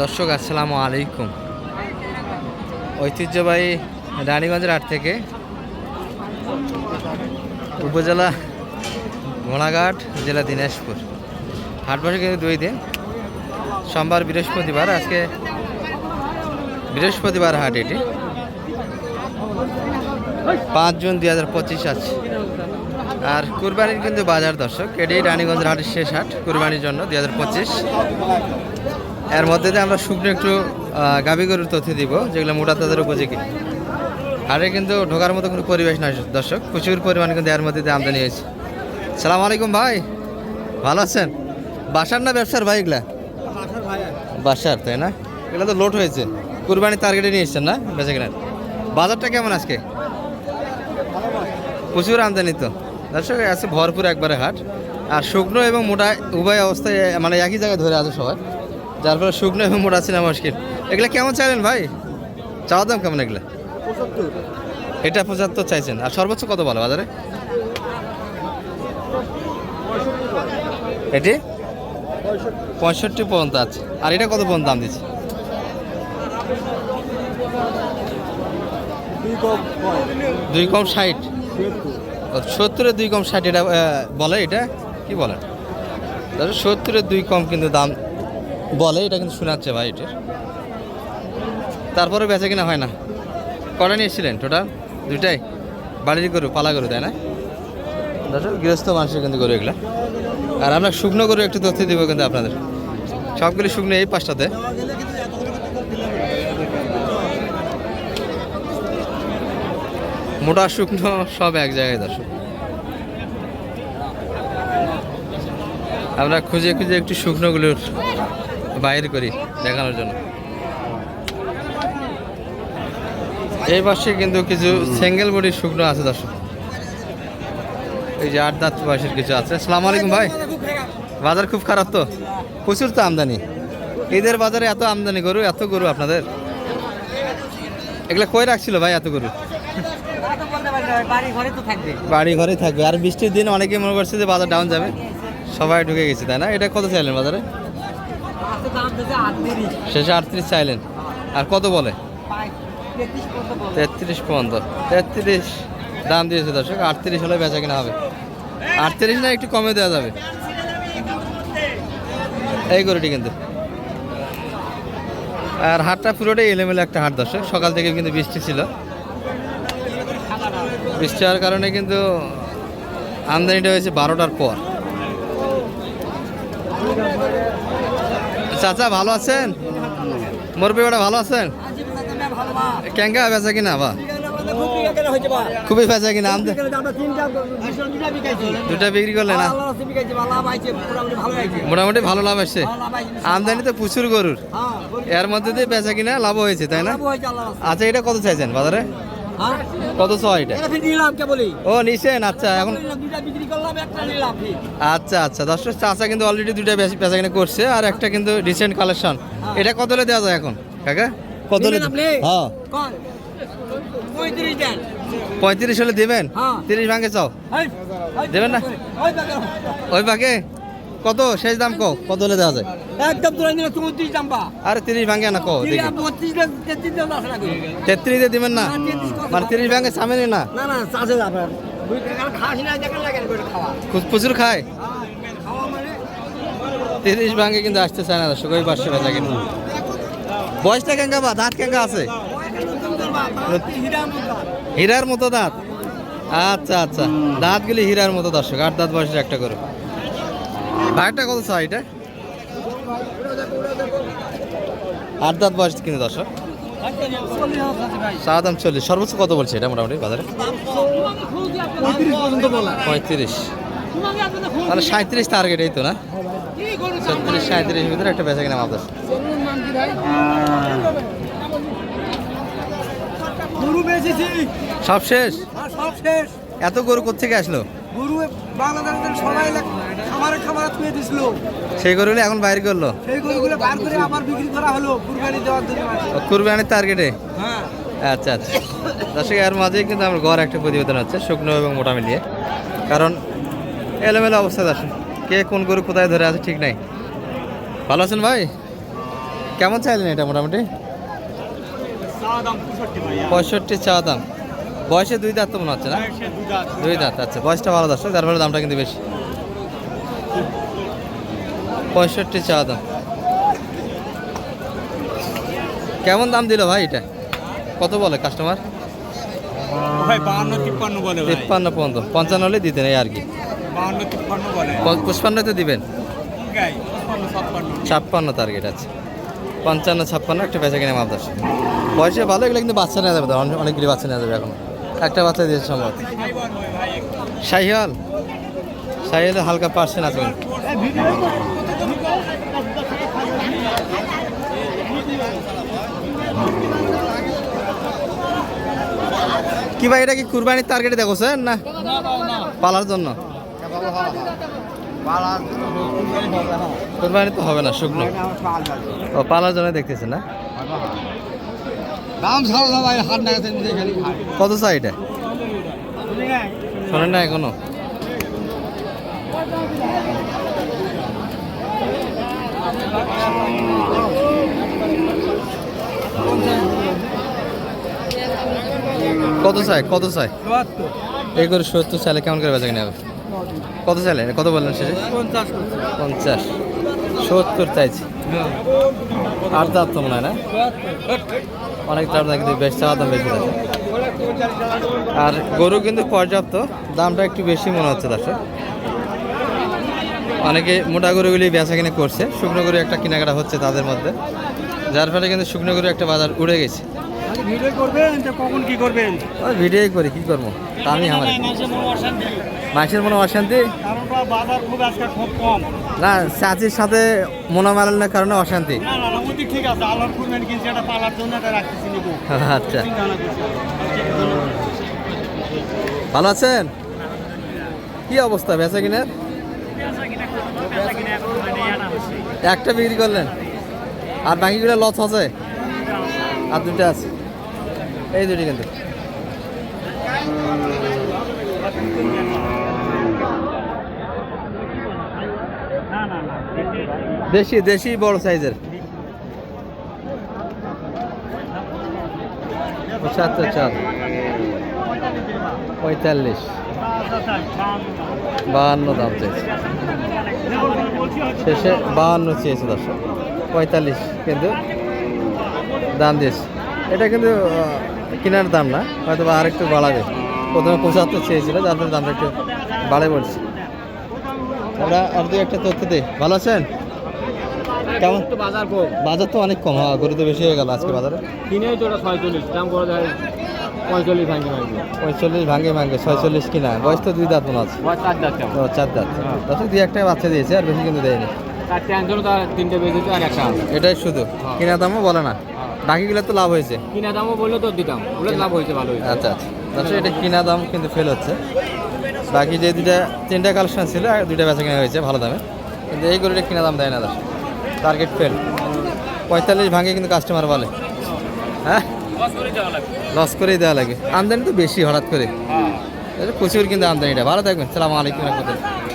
দর্শক, আসসালামু আলাইকুম। ঐতিহ্যবাহী রানীগঞ্জের হাট থেকে উপজেলা ঘোড়াঘাট, জেলা দিনাজপুর। হাট বসে কিন্তু দুই দিন। সোমবার বৃহস্পতিবার, আজকে বৃহস্পতিবার হাট এটি। পাঁচ জুন দুই হাজার পঁচিশ আছে আর কুরবানির কিন্তু বাজার দর্শক, এটি রানীগঞ্জের হাটের শেষ হাট, কুরবানির জন্য দুই হাজার পঁচিশ। এর মধ্যে দিয়ে আমরা শুকনো একটু গাভী গরুর তথ্য দিব যেগুলো মোটা তাদের উপযোগী। হাটে কিন্তু ঢোকার মতো কোনো পরিবেশ নয় দর্শক। প্রচুর পরিমাণে কিন্তু এর মধ্যে দিয়ে আমদানি হয়েছে। সালাম আলাইকুম ভাই। ভালো আছেন? বাসার না ব্যবসার ভাই এগুলা? বাসার তাই না? এগুলো তো লোড হয়েছে। কুরবানি টার্গেটে নিয়ে এসছেন না বেঁচে কেনার? বাজারটা কেমন আজকে? প্রচুর আমদানি তো। দর্শক আছে ভরপুর একবারে হাট। আর শুকনো এবং মোটা উভয় অবস্থায় মানে একই জায়গায় ধরে আছে সবাই। যার ফলে শুকনো এবং মোটা ছিল মুশকিল। এগুলো কেমন চাইলেন ভাই? চাওয়া দাম কেমন এগুলো? এটা পঁচাত্তর চাইছেন। আর সর্বোচ্চ কত বলো বাজারে? এটি? পঁয়ষট্টি। পর্যন্ত আছে। আর এটা কত পর্যন্ত দাম দিচ্ছে? দুই কম ষাট। সত্তরের দুই কম ষাট এটা বলে এটা? কি বলে? দাদা সত্তরের দুই কম কিন্তু দাম বলে, এটা কিন্তু শোনাচ্ছে ভাই এটির। তারপরে বেচা কিনা হয় না। কটা নিয়েছিলেন টোটাল দুইটাই? বাড়ির গরু, পালা গরু, তাই না? গৃহস্থ মানুষের কিন্তু গরু এগুলো। আর আমরা শুকনো গরু একটু তথ্য দিব কিন্তু আপনাদের। সবগুলি শুকনো এই পাঁচটাতে। মোটা শুকনো সব এক জায়গায় দর্শক। আমরা খুঁজে খুঁজে একটু শুকনোগুলোর বাইর করি দেখানোর জন্য। এই পাশে কিন্তু কিছু সিঙ্গেল বডির শুকনো আছে দর্শক। এই যে আট দাঁত বয়সের কিছু আছে। আসসালামু আলাইকুম ভাই। বাজার খুব খারাপ তো? প্রচুর তো আমদানি। ঈদের বাজারে এত আমদানি গরু, এত গরু আপনাদের। এগুলো কই রাখছিল ভাই এত গরু? বাড়ি বাড়ি ঘরে থাকবে। আর বৃষ্টির দিন অনেকে মনে করছে যে বাজার ডাউন যাবে। সবাই ঢুকে গেছে, তাই না? এটা কত চাইলেন বাজারে আজকে দাম দিয়েছে আটত্রিশ শেষে আটত্রিশ চাইলেন। আর কত বলে? তেত্রিশ পর্যন্ত তেত্রিশ দাম দিয়েছে দর্শক আটত্রিশ হলে বেচা কিনা হবে। আটত্রিশ না একটু কমে দেওয়া যাবে। এই গরুটি কিন্তু। আর হাটটা পুরোটাই এলেমেলে একটা হাট দর্শক। সকাল থেকে কিন্তু বৃষ্টি ছিল। বৃষ্টি হওয়ার কারণে কিন্তু আমদানিটা হয়েছে বারোটার পর। চাচা ভালো আছেন? মুরব্বী বেটা ভালো আছেন? ক্যাঙ্গা বেচা কিনা বা? খুবই বেচা কিনা আমদে দুটা বিক্রি করলে না? মোটামুটি ভালো লাভ আসছে আমদানি তো প্রচুর গরুর। এর মধ্যে দিয়ে বেচা কিনা লাভ হয়েছে তাই না? আচ্ছা এটা কত চাইছেন বাজারে? কত ছয় এটা? ও নিছেন? আচ্ছা এখন আচ্ছা আচ্ছা দশটা চাচা কিন্তু অলরেডি দুইটা বেশি বেচা কিনা করছে আর একটা কিন্তু রিসেন্ট কালেকশন এটা কত হলে দেওয়া যায় এখন কাকা? কত হলে হ্যাঁ। পঁয়ত্রিশ হলে দেবেন? হ্যাঁ। তিরিশ ভাঙে চাও? দেবেন না? ওই পাকে? কত? শেষ দাম কো? কত হলে দেওয়া যায়? একদম তোরা নিলে চৌত্রিশ দাম পা আরে তিরিশ ভাঙে না কো তেত্রিশ দাম আসে না তেত্রিশে দিবেন না? না, 33 মানে তিরিশ ভাঙে সামেনি না? না না চাষে আপনার টাকা প্রচুর খায় খাওয়া। মানে তিরিশ ভাঙে কিন্তু আসতে চায় না দর্শক ওই পাশে বেচা কিনা বয়সটা কেঙ্গা বা? দাঁত কেঙ্গা আছে? হীরার মতো দাঁত। আচ্ছা আচ্ছা। দাঁতগুলি হীরার মতো দর্শক আট দাঁত বয়সের একটা করে ভাইটা কত চাই এটা? আট দাঁত বয়স কিন্তু দর্শক। চা দাম চল্লিশ। সর্বোচ্চ কত বলছে এটা মোটামুটি বাজারে? পঁয়ত্রিশ। মানে সাঁত্রিশ টার্গেট এই তো না? ছত্রিশ সাঁত্রিশ ভিতরে একটা বেচা কিনা সব শেষ? আর সব শেষ। এত গরু কোথেকে আসলো? গরু বাংলাদেশের সবাই খামারে খামারে তুলে দিছিল। সেই গরুগুলো এখন বাইরে করল? সেই গরুগুলো বার করে আবার বিক্রি করা হলো কুরবানি দেওয়ার জন্য। কুরবানির টার্গেটে হ্যাঁ। আচ্ছা আচ্ছা। দর্শক এর মাঝেই কিন্তু আমার ঘর একটা প্রতিবেদন হচ্ছে শুকনো এবং মোটা মিলিয়ে। কারণ এলোমেলো অবস্থা দর্শক। কে কোন গরু কোথায় ধরে আছে ঠিক নাই। ভালো আছেন ভাই? কেমন চাইলেন এটা মোটামুটি? পঁয়ষট্টি চা দাম। বয়সে দুই দাঁত তো মনে হচ্ছে না? দুই দাঁত। আচ্ছা। বয়সটা ভালো দর্শক। তার ফলে দামটা কিন্তু বেশি। পঁয়ষট্টি চা দাম। কেমন দাম দিল ভাই এটা? কত বলে কাস্টমার তিপ্পান্ন পর্যন্ত পঞ্চান্ন হলে দিতেন এই আর কি। পুষ্পান্ন তো দিবেন? ছাপ্পান্ন। টার্গেট আছে। পঞ্চান্ন ছাপ্পান্ন একটা বেচা কিনে মাপ দর্শক বয়সে ভালো এগুলো কিন্তু বাচ্চা নেওয়া যাবে তো, অনেকগুলি বাচ্চা নেওয়া যাবে এখন। একটা বাচ্চা দিয়েছে সম্ভবত। শাহিয়াল শাহিয়ালে হালকা পার্সেন্ট আছে। কি ভাই, এটা কি কুরবানির টার্গেটে দেখো স্যার না? পালার জন্য? কুরবানি তো হবে না, শুকনো। ও, পালার জন্য দেখতেছে না? কত চাই এটা? শোনেন না এখনও। কত চাই? কত চাই? এই করে সত্তর চাইলে কেমন করে বেচা কিনে কত চাইলে? কত বললেন শেষে? পঞ্চাশ। সত্তর চাইছি। আট দাঁত তো মনে হয় না? অনেক দাম কিন্তু বেশ চাওয়া দাম বেশি থাকে আর গরু কিন্তু পর্যাপ্ত। দামটা একটু বেশি মনে হচ্ছে দর্শক। অনেকে মোটা গরুগুলি বেচা কিনে করছে। শুকনো গরু একটা কেনাকাটা হচ্ছে তাদের মধ্যে। যার ফলে কিন্তু শুকনো গরু একটা বাজার উড়ে গেছে। ভিডিও করবেন কখন কি করবেন? ওই ভিডিওই করি কি করব? তা আমি আমার মনে অশান্তি? বাজার খুব আজকে খুব কম। না চাচির সাথে মনোমালিন্যের কারণে অশান্তি। না না ওই ঠিক আছে আল্লাহর কুরবানি কিনছি এটা পালার জন্য এটা রাখতেছি নিবো। আচ্ছা। ভালো আছেন? কি অবস্থা বেচা কিনের? একটা বিক্রি করলেন? আর বাকিগুলো লস আছে? আর দুটো আছে। এই দুটি কিন্তু। দেশি দেশি বড় সাইজের। পঁচাত্তর চার পঁয়তাল্লিশ। বাহান্ন দাম চেয়েছে শেষে বাহান্ন চেয়েছে দর্শক। পঁয়তাল্লিশ কিন্তু দাম দিয়েছে। এটা কিন্তু কেনার দাম না হয়তো বা আরেকটু বাড়াবে। প্রথমে পঁচাত্তর চেয়েছিল যার জন্য দামটা একটু বাড়ে পড়ছে আমরা আর দু একটা তথ্য দিই। ভালো আছেন? কেমন? বাজার তো অনেক কম হ্যাঁ গরু তো বেশি হয়ে গেল আজকে বাজারে। কিনে ছয়চল্লিশ, দাম করে যায় পঁয়তাল্লিশ ভাঙি ভাঙি। পঁয়তাল্লিশ ভাঙে ভাঙে ছয়চল্লিশ কিনা। বয়স তো দুই দাঁত মনে আছে চার যাচ্ছে ও চার দাঁত। দর্শক দুই একটা বাচ্চা দিয়েছে আর বেশি কিন্তু দেয়নি। তিনটে বেজেছে আর একটা এটাই শুধু। কিনা দামও বলে না। বাকিগুলো তো লাভ হয়েছে। কিনা দামও বললে তো দিতাম। বলে লাভ হয়েছে ভালো হয়েছে। আচ্ছা আচ্ছা। দর্শক এটা কিনা দাম কিন্তু ফেল হচ্ছে। বাকি যে দুইটা তিনটা কালেকশন ছিল আর দুইটা বেচা কেনা হয়েছে ভালো দামে। কিন্তু এই গরুটা কিনা দাম দেয় না দর্শক টার্গেট ফেল পঁয়তাল্লিশ ভাঙে কিন্তু কাস্টমার বলে। হ্যাঁ? লস করেই দেওয়া লাগে। আমদানি তো বেশি হঠাৎ করে। এটা প্রচুর কিন্তু আমদানিটা। ভালো থাকবেন। সালাম আলাইকুম রহমতুল্লাহ।